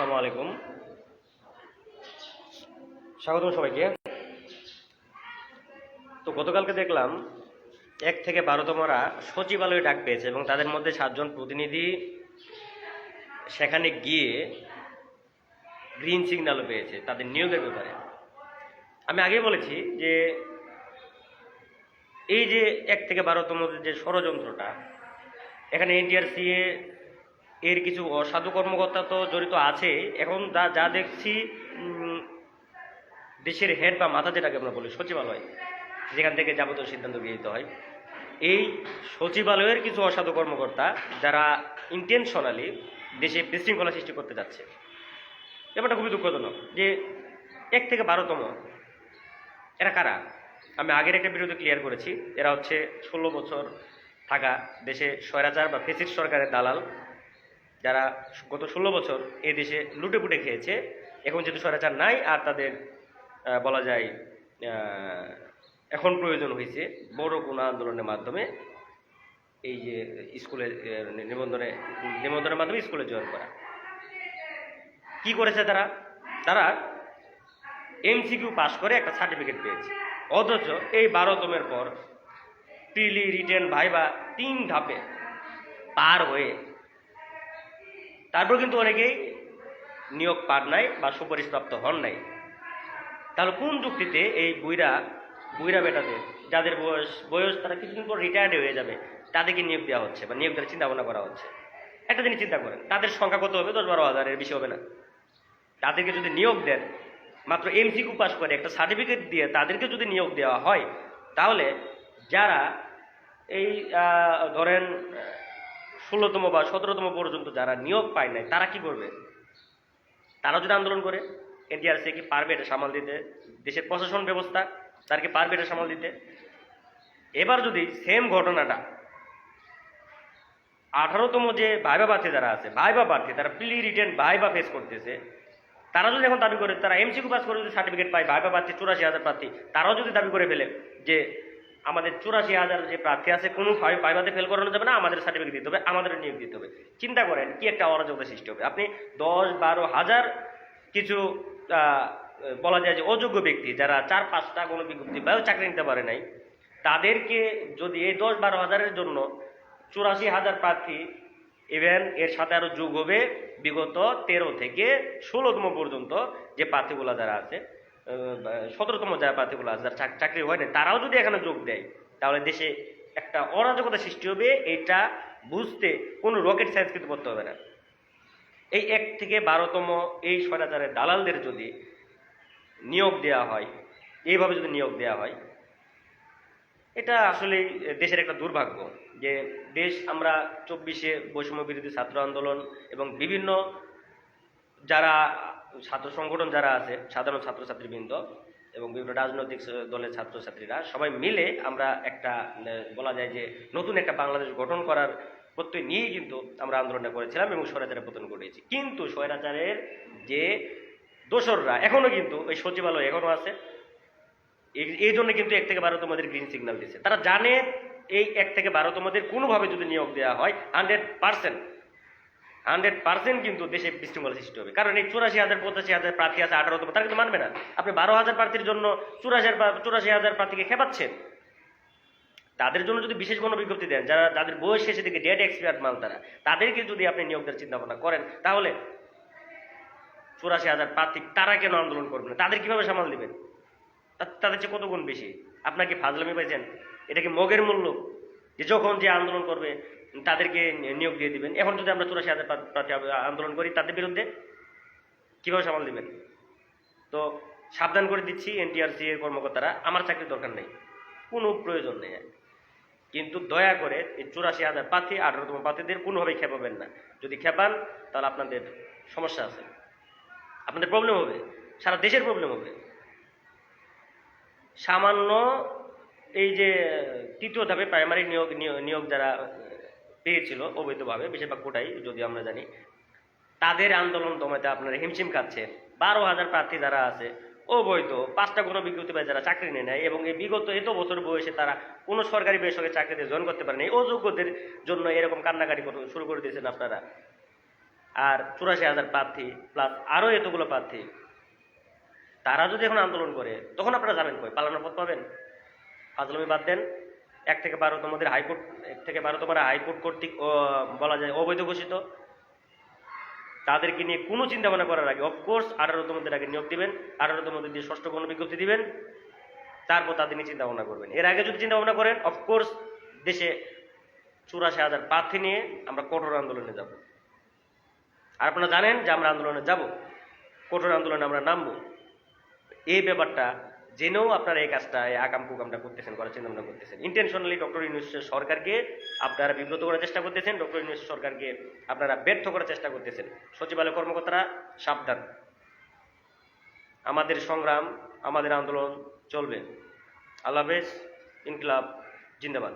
আসসালামু আলাইকুম। স্বাগতম সবাইকে। তো গতকালকে দেখলাম এক থেকে বারোতমরা সচিবালয়ে ডাক পেয়েছে এবং তাদের মধ্যে সাতজন প্রতিনিধি সেখানে গিয়ে গ্রিন সিগন্যালও পেয়েছে তাদের নিয়োগের ব্যাপারে। আমি আগে বলেছি যে এই যে এক থেকে বারোতম যে ষড়যন্ত্রটা, এখানে এনটিআরসিএ এর কিছু অসাধু কর্মকর্তা তো জড়িত আছে। এখন যা যা দেখছি দেশের হেড বা মাথা যেটাকে আমরা বলি, সচিবালয়, যেখান থেকে যাবতীয় সিদ্ধান্ত গৃহীত হয়। এই সচিবালয়ের কিছু অসাধু কর্মকর্তা যারা ইন্টেনশনালি দেশে বিশৃঙ্খলা সৃষ্টি করতে যাচ্ছে। ব্যাপারটা খুবই দুঃখজনক যে এক থেকে বারোতম এরা কারা? আমি আগের একটা বিরোধী ক্লিয়ার করেছি। এরা হচ্ছে ষোলো বছর থাকা দেশে স্বৈরাচার বা ফেসিস্ট সরকারের দালাল। যারা গত ষোলো বছর এই দেশে লুটে পুটে খেয়েছে, এখন যেহেতু স্বৈরাচার নাই আর তাদের বলা যায় এখন প্রয়োজন হয়েছে বড় কোনো আন্দোলনের মাধ্যমে এই যে স্কুলে নিবন্ধনে, নিবন্ধনের মাধ্যমে স্কুলে জয়েন করা। কি করেছে তারা? তারা এমসিকিউ পাশ করে একটা সার্টিফিকেট পেয়েছে। অথচ এই বারোতমের পর প্রিলি রিটেন, ভাইবা তিন ধাপে পার হয়ে তারপর কিন্তু অনেকেই নিয়োগ পান নাই বা সুপারিশপ্রাপ্ত হন নাই। তাহলে কোন যুক্তিতে এই বুইরা বুইরা বেটাদের, যাদের বয়স বয়স তারা কিছুদিন পর রিটায়ার্ড হয়ে যাবে, তাদেরকে নিয়োগ দেওয়া হচ্ছে বা নিয়োগ দেওয়ার চিন্তা ভাবনা করা হচ্ছে। একটা জিনিস চিন্তা করেন, তাদের সংখ্যা কত হবে? দশ বারো হাজারের বেশি হবে না। তাদেরকে যদি নিয়োগ দেন, মাত্র এমসিকিউ পাস করে একটা সার্টিফিকেট দিয়ে তাদেরকে যদি নিয়োগ দেওয়া হয়, তাহলে যারা এই ধরেন ষোলোতম বা সতেরোতম পর্যন্ত যারা নিয়োগ পায় নাই, তারা কি করবে? তারা যদি আন্দোলন করে, এনটিআরসি কি পারবে এটা সামাল দিতে? দেশের প্রশাসন ব্যবস্থা, তার কি পারবে এটা সামাল দিতে? এবার যদি সেম ঘটনাটা, আঠারোতম যে ভাইবা প্রার্থী যারা আছে, ভাইবা প্রার্থী, তারা প্লি রিটেন ভাইবা ফেস করতেছে, তারা যদি এখন দাবি করে, তারা এমসিকিউ পাস করে যদি সার্টিফিকেট পায়, ভাইবা প্রার্থী, চুরাশি হাজার প্রার্থী, তারাও যদি দাবি করে ফেলে যে আমাদের চুরাশি হাজার যে প্রার্থী আছে কোনো ভাইবাতে ফেল করানো যাবে না, আমাদের সার্টিফিকেট দিতে হবে, আমাদের নিয়োগ দিতে হবে। চিন্তা করেন, কি একটা অরাজকতা সৃষ্টি হবে। আপনি দশ বারো হাজার কিছু বলা যায় যে অযোগ্য ব্যক্তি, যারা চার, পাঁচটা কোনো বিজ্ঞপ্তি বা চাকরি নিতে পারে নাই, তাদেরকে যদি এই দশ বারো হাজারের জন্য চুরাশি হাজার প্রার্থী ইভেন এর সাথে আরও যোগ হবে, বিগত তেরো থেকে ষোলোতম পর্যন্ত যে প্রার্থীগুলো যারা আছে সতেরোতম যারা প্রার্থীগুলো আছে, যারা চাকরি হয় না, তারাও যদি এখানে যোগ দেয়, তাহলে দেশে একটা অরাজকতা সৃষ্টি হবে, এটা বুঝতে কোনো রকেট সায়েন্স কিন্তু করতে হবে না। এই এক থেকে বারোতম এই স্বৈরাচারের দালালদের যদি নিয়োগ দেওয়া হয়, এইভাবে যদি নিয়োগ দেওয়া হয়, এটা আসলে দেশের একটা দুর্ভাগ্য যে দেশ আমরা চব্বিশে বৈষম্য বিরোধী ছাত্র আন্দোলন এবং বিভিন্ন যারা ছাত্র সংগঠন যারা আছে, সাধারণ ছাত্রছাত্রীবৃন্দ এবং বিভিন্ন রাজনৈতিক দলের ছাত্রছাত্রীরা, সবাই মিলে আমরা একটা বলা যায় যে নতুন একটা বাংলাদেশ গঠন করার প্রত্যয় নিয়েই কিন্তু আমরা আন্দোলনটা করেছিলাম এবং স্বৈরাচারের পতন ঘটিয়েছি কিন্তু স্বৈরাচারের যে দোসররা এখনও কিন্তু, ওই সচিবালয় এখনও আছে, এই- এই জন্য কিন্তু এক থেকে বারো তোমাদের গ্রিন সিগন্যাল দিচ্ছে তারা জানে এই এক থেকে বারো তোমাদের কোনোভাবে যদি নিয়োগ দেওয়া হয় হান্ড্রেড পার্সেন্ট হান্ড্রেড পার্সেন্ট কিন্তু দেশে বিশৃঙ্খলা সৃষ্টি হবে। কারণ এই চুরাশি হাজার, পঁচাশি হাজার প্রার্থী আছে আঠারোতম তারা কিন্তু মানবে না। আপনি বারো হাজার প্রার্থীর জন্য চুরাশি চুরাশি হাজার প্রার্থীকে খেপাচ্ছেন। তাদের জন্য যদি বিশেষ কোনো বিজ্ঞপ্তি দেন, যারা যাদের বয়স শেষে দিকে ডেট এক্সপায়ার্ড মাল তারা তাদেরকে যদি আপনি নিয়োগ দেওয়ার চিন্তা ভাবনা করেন, তাহলে চুরাশি হাজার প্রার্থী তারা কেন আন্দোলন করবেন তাদের কীভাবে সামাল দিবেন? তাদের চেয়ে কত গুণ বেশি? আপনাকে ফাজলামি পাইছেন? এটা কি মগের মূল্য? যে যখন যে আন্দোলন করবে তাদেরকে নিয়োগ দিয়ে দিবেন। এখন যদি আমরা চুরাশি হাজার প্রার্থী আন্দোলন করি, তাদের বিরুদ্ধে কীভাবে সামাল দিবেন? তো সাবধান করে দিচ্ছি এনটিআরসি এর কর্মকর্তারা, আমার চাকরির দরকার নেই। কোনো প্রয়োজন নেই। কিন্তু দয়া করে এই চুরাশি হাজার প্রার্থী আঠারোতম প্রার্থীদের কোনোভাবেই খেপাবেন না। যদি খেপান, তাহলে আপনাদের সমস্যা আছে। আপনাদের প্রবলেম হবে। সারা দেশের প্রবলেম হবে। সামান্য এই যে, তৃতীয় ধাপে প্রাইমারি নিয়োগ নিয়োগ- যারা পেয়েছিল অবৈধভাবে, বেশিরভাগ কোটাই যদি আমরা জানি। তাদের আন্দোলন দমাতে আপনারা হিমশিম খাচ্ছেন বারো হাজার প্রার্থী যারা আছে, অবৈধ, পাঁচটা কোনো বিজ্ঞপ্তি পায় যারা চাকরি নেয় নাই এবং এই বিগত এত বছর বয়সে তারা কোনো সরকারি বেসরকারি চাকরিতে জয়েন করতে পারেনি অযোগ্যদের জন্য এরকম কান্নাকাটি শুরু করে দিয়েছেন আপনারা। আর চুরাশি হাজার প্রার্থী প্লাস আরও এতগুলো প্রার্থী, তারা যদি এখন আন্দোলন করে, তখন আপনারা যাবেন কই? পালানোর পথ পাবেন? ফাজলামি বাদ দেন। এক থেকে বারোতমদের হাইকোর্ট, এক থেকে বারোতম হাইকোর্ট কর্তৃক বলা যায় অবৈধ ঘোষিত। তাদেরকে নিয়ে কোনো চিন্তা ভাবনা করার আগে অফকোর্স আঠারোতমদের আগে নিয়োগ দিবেন আঠারোতমদের দিয়ে ষষ্ঠ কোনো বিজ্ঞপ্তি দিবেন, তারপর তাদের নিয়ে চিন্তা ভাবনা করবেন। এর আগে যদি চিন্তা ভাবনা করেন অফকোর্স দেশে চুরাশি হাজার প্রার্থী নিয়ে আমরা কঠোর আন্দোলনে যাব। আর আপনারা জানেন যে আমরা আন্দোলনে যাব, কঠোর আন্দোলনে আমরা নামবো। এই ব্যাপারটা জেনেও আপনারা এই কাজটা, এই আকাম কুকামটা করতেছেন, করার চিন্তা ভাবনা করতেছেন। ইন্টেনশনালি ডক্টর ইউনুসের সরকারকে আপনারা বিব্রত করার চেষ্টা করতেছেন ডক্টর ইউনুস সরকারকে আপনারা ব্যর্থ করার চেষ্টা করতেছেন। সচিবালয় কর্মকর্তারা সাবধান। আমাদের সংগ্রাম, আমাদের আন্দোলন চলবে। আল্লাহ হাফেজ, ইনকিলাব, জিন্দাবাদ।